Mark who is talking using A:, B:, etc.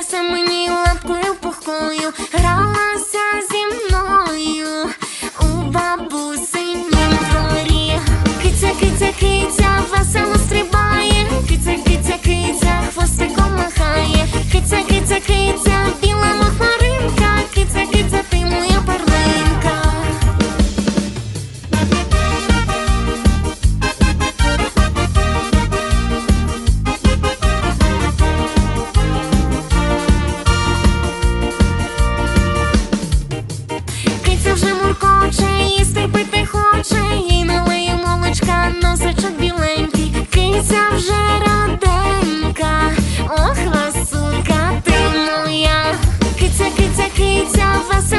A: Плелася мені лапкою пухкою, гралася. киця, киця, киця, весело